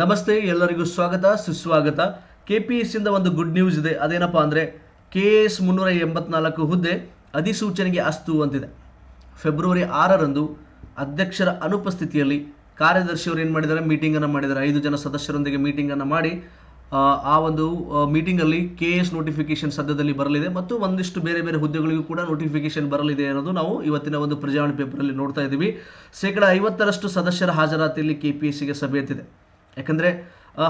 ನಮಸ್ತೆ ಎಲ್ಲರಿಗೂ ಸ್ವಾಗತ ಸುಸ್ವಾಗತ. ಕೆ ಪಿ ಎಸ್ ಇಂದ ಒಂದು ಗುಡ್ ನ್ಯೂಸ್ ಇದೆ. ಅದೇನಪ್ಪ ಅಂದರೆ ಕೆ ಎಸ್ ಮುನ್ನೂರ ಎಂಬತ್ನಾಲ್ಕು ಹುದ್ದೆ ಅಧಿಸೂಚನೆಗೆ ಅಸ್ತು ಅಂತಿದೆ. ಫೆಬ್ರವರಿ ಆರರಂದು ಅಧ್ಯಕ್ಷರ ಅನುಪಸ್ಥಿತಿಯಲ್ಲಿ ಕಾರ್ಯದರ್ಶಿಯವರು ಏನು ಮಾಡಿದ್ದಾರೆ? ಮೀಟಿಂಗನ್ನು ಮಾಡಿದ್ದಾರೆ. ಐದು ಜನ ಸದಸ್ಯರೊಂದಿಗೆ ಮೀಟಿಂಗನ್ನು ಮಾಡಿ ಆ, ಒಂದು ಮೀಟಿಂಗಲ್ಲಿ ಕೆ ಎಸ್ ನೋಟಿಫಿಕೇಶನ್ ಸದ್ಯದಲ್ಲಿ ಬರಲಿದೆ ಮತ್ತು ಒಂದಿಷ್ಟು ಬೇರೆ ಬೇರೆ ಹುದ್ದೆಗಳಿಗೂ ಕೂಡ ನೋಟಿಫಿಕೇಶನ್ ಬರಲಿದೆ ಅನ್ನೋದು ನಾವು ಇವತ್ತಿನ ಒಂದು ಪ್ರಜಾವಾಣಿ ಪೇಪರಲ್ಲಿ ನೋಡ್ತಾ ಇದ್ದೀವಿ. ಶೇಕಡ ಐವತ್ತರಷ್ಟು ಸದಸ್ಯರ ಹಾಜರಾತಿಯಲ್ಲಿ ಕೆ ಪಿ ಎಸ್ ಸಿಗೆ ಸಭೆ ಎತ್ತಿದೆ. ಯಾಕಂದರೆ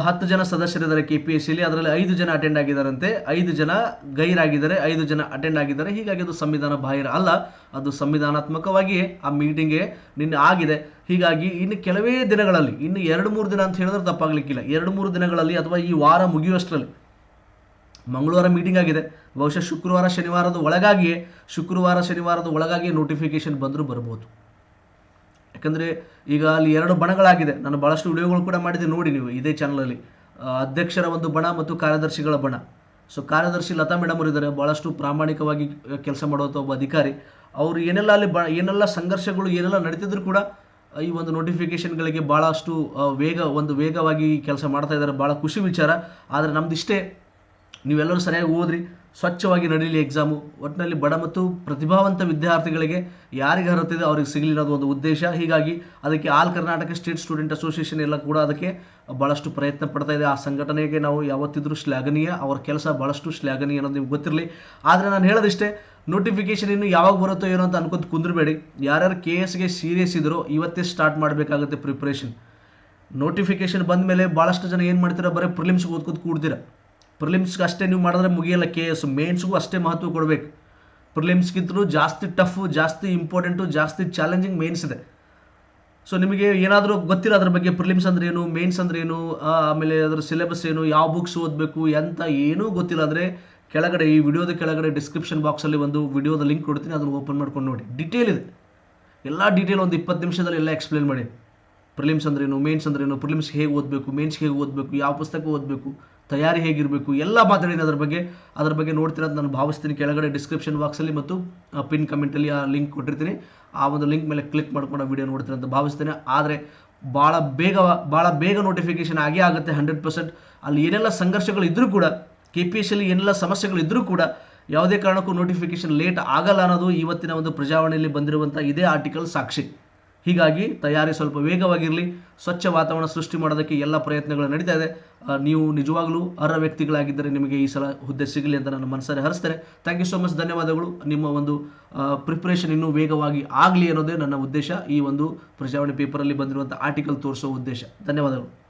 ಹತ್ತು ಜನ ಸದಸ್ಯರಿದ್ದಾರೆ ಕೆ ಪಿ ಎಸ್ ಸಿಲಿ ಅದರಲ್ಲಿ ಐದು ಜನ ಅಟೆಂಡ್ ಆಗಿದ್ದಾರಂತೆ. ಐದು ಜನ ಗೈರಾಗಿದ್ದಾರೆ, ಐದು ಜನ ಅಟೆಂಡ್ ಆಗಿದ್ದಾರೆ. ಹೀಗಾಗಿ ಅದು ಸಂವಿಧಾನ ಬಾಹಿರ ಅಲ್ಲ, ಅದು ಸಂವಿಧಾನಾತ್ಮಕವಾಗಿಯೇ ಆ ಮೀಟಿಂಗ್ಗೆ ನಿನ್ನೆ ಆಗಿದೆ. ಹೀಗಾಗಿ ಇನ್ನು ಕೆಲವೇ ದಿನಗಳಲ್ಲಿ, ಇನ್ನು ಎರಡು ಮೂರು ದಿನ ಅಂತ ಹೇಳಿದ್ರೆ ತಪ್ಪಾಗಲಿಕ್ಕಿಲ್ಲ. ಎರಡು ಮೂರು ದಿನಗಳಲ್ಲಿ ಅಥವಾ ಈ ವಾರ ಮುಗಿಯುವಷ್ಟರಲ್ಲಿ ಮಂಗಳವಾರ ಮೀಟಿಂಗ್ ಆಗಿದೆ. ಬಹುಶಃ ಶುಕ್ರವಾರ ಶನಿವಾರದ ಒಳಗಾಗಿಯೇ, ಶುಕ್ರವಾರ ಶನಿವಾರದ ಒಳಗಾಗಿಯೇ ನೋಟಿಫಿಕೇಶನ್ ಬಂದರೂ ಬರ್ಬೋದು. ಯಾಕಂದರೆ ಈಗ ಅಲ್ಲಿ ಎರಡು ಬಣಗಳಾಗಿದೆ. ನಾನು ಭಾಳಷ್ಟು ವಿಡಿಯೋಗಳು ಕೂಡ ಮಾಡಿದೆ, ನೋಡಿ ನೀವು ಇದೇ ಚಾನಲಲ್ಲಿ ಅಧ್ಯಕ್ಷರ ಒಂದು ಬಣ ಮತ್ತು ಕಾರ್ಯದರ್ಶಿಗಳ ಬಣ. ಸೊ ಕಾರ್ಯದರ್ಶಿ ಲತಾ ಮೇಡಮ್ ಇದ್ದಾರೆ ಭಾಳಷ್ಟು ಪ್ರಾಮಾಣಿಕವಾಗಿ ಕೆಲಸ ಮಾಡುವಂಥ ಒಬ್ಬ ಅಧಿಕಾರಿ. ಅವರು ಏನೆಲ್ಲ ಅಲ್ಲಿ ಬ, ಏನೆಲ್ಲ ಸಂಘರ್ಷಗಳು, ಏನೆಲ್ಲ ನಡೀತಿದ್ರು ಕೂಡ ಈ ಒಂದು ನೋಟಿಫಿಕೇಷನ್ಗಳಿಗೆ ಭಾಳಷ್ಟು ವೇಗ, ಒಂದು ವೇಗವಾಗಿ ಕೆಲಸ ಮಾಡ್ತಾ ಇದ್ದಾರೆ ಭಾಳ ಖುಷಿ ವಿಚಾರ. ಆದರೆ ನಮ್ದು ಇಷ್ಟೇ ನೀವೆಲ್ಲರೂ ಸರಿಯಾಗಿ ಓದ್ರಿ. ಸ್ವಚ್ಛವಾಗಿ ನಡೀಲಿ ಎಕ್ಸಾಮು ಒಟ್ಟಿನಲ್ಲಿ ಬಡ ಮತ್ತು ಪ್ರತಿಭಾವಂತ ವಿದ್ಯಾರ್ಥಿಗಳಿಗೆ ಯಾರಿಗೆ ಅರ್ಹತೆ ಇದೆ ಅವ್ರಿಗೆ ಸಿಗಲಿ ಅನ್ನೋದು ಒಂದು ಉದ್ದೇಶ. ಹೀಗಾಗಿ ಅದಕ್ಕೆ all Karnataka state student association ಎಲ್ಲ ಕೂಡ ಅದಕ್ಕೆ ಭಾಳಷ್ಟು ಪ್ರಯತ್ನ ಪಡ್ತಾ ಇದೆ. ಆ ಸಂಘಟನೆಗೆ ನಾವು ಯಾವತ್ತಿದ್ರೂ ಶ್ಲಾಘನೀಯ, ಅವ್ರ ಕೆಲಸ ಭಾಳಷ್ಟು ಶ್ಲಾಘನೀಯ ಅನ್ನೋದು ನಿಮ್ಗೆ ಗೊತ್ತಿರಲಿ. ಆದರೆ ನಾನು ಹೇಳೋದಿಷ್ಟೇ ನೋಟಿಫಿಕೇಶನ್ ಇನ್ನು ಯಾವಾಗ ಬರುತ್ತೋ ಏನೋ ಅಂತ ಅನ್ಕೊಂತ ಕುಂದ್ರಬೇಡಿ. ಯಾರ್ಯಾರು ಕೆ ಎಸ್ಗೆ ಸೀರಿಯಸ್ ಇದ್ರೋ ಇವತ್ತೇ ಸ್ಟಾರ್ಟ್ ಮಾಡಬೇಕಾಗುತ್ತೆ ಪ್ರಿಪ್ರೇಷನ್ ನೋಟಿಫಿಕೇಶನ್ ಬಂದ ಮೇಲೆ ಭಾಳಷ್ಟು ಜನ ಏನು ಮಾಡ್ತೀರಾ ಬರೀ ಪ್ರಿಲಿಮ್ಸ್ಗೆ ಓದ್ಕೊತ ಕೂಡ್ತೀರಾ. ಪ್ರಿಲಿಮ್ಸ್ಗೆ ಅಷ್ಟೇ ನೀವು ಮಾಡಿದ್ರೆ ಮುಗಿಯಲ್ಲ ಕೆ ಎಸ್ ಮೇನ್ಸ್ಗೂ ಅಷ್ಟೇ ಮಹತ್ವ ಕೊಡಬೇಕು. ಪ್ರಿಲಿಮ್ಸ್ಗಿಂತಲೂ ಜಾಸ್ತಿ ಟಫ್ ಜಾಸ್ತಿ ಇಂಪಾರ್ಟೆಂಟು ಜಾಸ್ತಿ ಚಾಲೆಂಜಿಂಗ್ ಮೇನ್ಸ್ ಇದೆ. ಸೊ ನಿಮಗೆ ಏನಾದರೂ ಗೊತ್ತಿಲ್ಲ ಅದ್ರ ಬಗ್ಗೆ ಪ್ರಿಲಿಮ್ಸ್ ಅಂದ್ರೆ ಏನು ಮೇನ್ಸ್ ಅಂದ್ರೆ ಏನು ಆಮೇಲೆ ಅದರ ಸಿಲೆಬಸ್ ಏನು, ಯಾವ ಬುಕ್ಸ್ ಓದಬೇಕು, ಎಂತ ಏನೂ ಗೊತ್ತಿಲ್ಲ ಅಂದರೆ ಕೆಳಗಡೆ, ಈ ವಿಡಿಯೋದ ಕೆಳಗಡೆ ಡಿಸ್ಕ್ರಿಪ್ಷನ್ ಬಾಕ್ಸಲ್ಲಿ ಒಂದು ವಿಡಿಯೋದ ಲಿಂಕ್ ಕೊಡ್ತೀನಿ, ಅದನ್ನು ಓಪನ್ ಮಾಡ್ಕೊಂಡು ನೋಡಿ. ಡೀಟೇಲ್ ಇದೆ. ಎಲ್ಲ ಡೀಟೇಲ್ ಒಂದು ಇಪ್ಪತ್ತು ನಿಮಿಷದಲ್ಲಿ ಎಲ್ಲ ಎಕ್ಸ್ಪ್ಲೇನ್ ಮಾಡಿ. ಪ್ರಿಲಿಮ್ಸ್ ಅಂದ್ರೇನು ಮೇನ್ಸ್ ಅಂದ್ರೇನು ಪ್ರಿಲಿಮ್ಸ್ ಹೇಗೆ ಓದಬೇಕು ಮೇನ್ಸ್ ಹೇಗೆ ಓದಬೇಕು, ಯಾವ ಪುಸ್ತಕ ಓದಬೇಕು ತಯಾರಿ ಹೇಗಿರಬೇಕು, ಎಲ್ಲ ಮಾತಾಡಿದ್ದೀನಿ ಅದರ ಬಗ್ಗೆ. ಅದ್ರ ಬಗ್ಗೆ ನೋಡ್ತೀರ ನಾನು ಭಾವಿಸ್ತೀನಿ. ಕೆಳಗಡೆ ಡಿಸ್ಕ್ರಿಪ್ಷನ್ ಬಾಕ್ಸಲ್ಲಿ ಮತ್ತು ಪಿನ್ ಕಮೆಂಟಲ್ಲಿ ಆ ಲಿಂಕ್ ಕೊಟ್ಟಿರ್ತೀನಿ. ಆ ಒಂದು ಲಿಂಕ್ ಮೇಲೆ ಕ್ಲಿಕ್ ಮಾಡ್ಕೊಂಡು ಆ ವಿಡಿಯೋ ಅಂತ ಭಾವಿಸ್ತೇನೆ. ಆದರೆ ಭಾಳ ಬೇಗ ಭಾಳ ಬೇಗ ನೋಟಿಫಿಕೇಶನ್ ಆಗೇ ಆಗುತ್ತೆ ಹಂಡ್ರೆಡ್ ಪರ್ಸೆಂಟ್ ಅಲ್ಲಿ ಏನೆಲ್ಲ ಸಂಘರ್ಷಗಳಿದ್ದರೂ ಕೂಡ ಕೆ ಪಿ ಎಸ್ ಅಲ್ಲಿ ಏನೆಲ್ಲ ಸಮಸ್ಯೆಗಳು ಇದ್ರೂ ಕೂಡ ಯಾವುದೇ ಕಾರಣಕ್ಕೂ ನೋಟಿಫಿಕೇಶನ್ ಲೇಟ್ ಆಗಲ್ಲ ಅನ್ನೋದು ಇವತ್ತಿನ ಒಂದು ಪ್ರಜಾವಾಣಿಯಲ್ಲಿ ಬಂದಿರುವಂಥ ಇದೇ ಆರ್ಟಿಕಲ್ ಸಾಕ್ಷಿ. ಹೀಗಾಗಿ ತಯಾರಿ ಸ್ವಲ್ಪ ವೇಗವಾಗಿರಲಿ, ಸ್ವಚ್ಛ ವಾತಾವರಣ ಸೃಷ್ಟಿ ಮಾಡೋದಕ್ಕೆ ಎಲ್ಲ ಪ್ರಯತ್ನಗಳು ನಡೀತಾ ಇದೆ. ನೀವು ನಿಜವಾಗ್ಲೂ ಅರ್ಹ ವ್ಯಕ್ತಿಗಳಾಗಿದ್ದರೆ ನಿಮಗೆ ಈ ಸಲ ಹುದ್ದೆ ಸಿಗಲಿ ಅಂತ ನಾನು ಮನಸ್ಸಾರೆ ಹರಿಸ್ತೇನೆ ಥ್ಯಾಂಕ್ ಯು ಸೋ ಮಚ್ ಧನ್ಯವಾದಗಳು. ನಿಮ್ಮ ಒಂದು ಪ್ರಿಪ್ರೇಷನ್ ಇನ್ನೂ ವೇಗವಾಗಿ ಆಗಲಿ ಅನ್ನೋದೇ ನನ್ನ ಉದ್ದೇಶ. ಈ ಒಂದು ಪ್ರಜಾವಾಣಿ ಪೇಪರಲ್ಲಿ ಬಂದಿರುವಂಥ ಆರ್ಟಿಕಲ್ ತೋರಿಸೋ ಉದ್ದೇಶ. ಧನ್ಯವಾದಗಳು.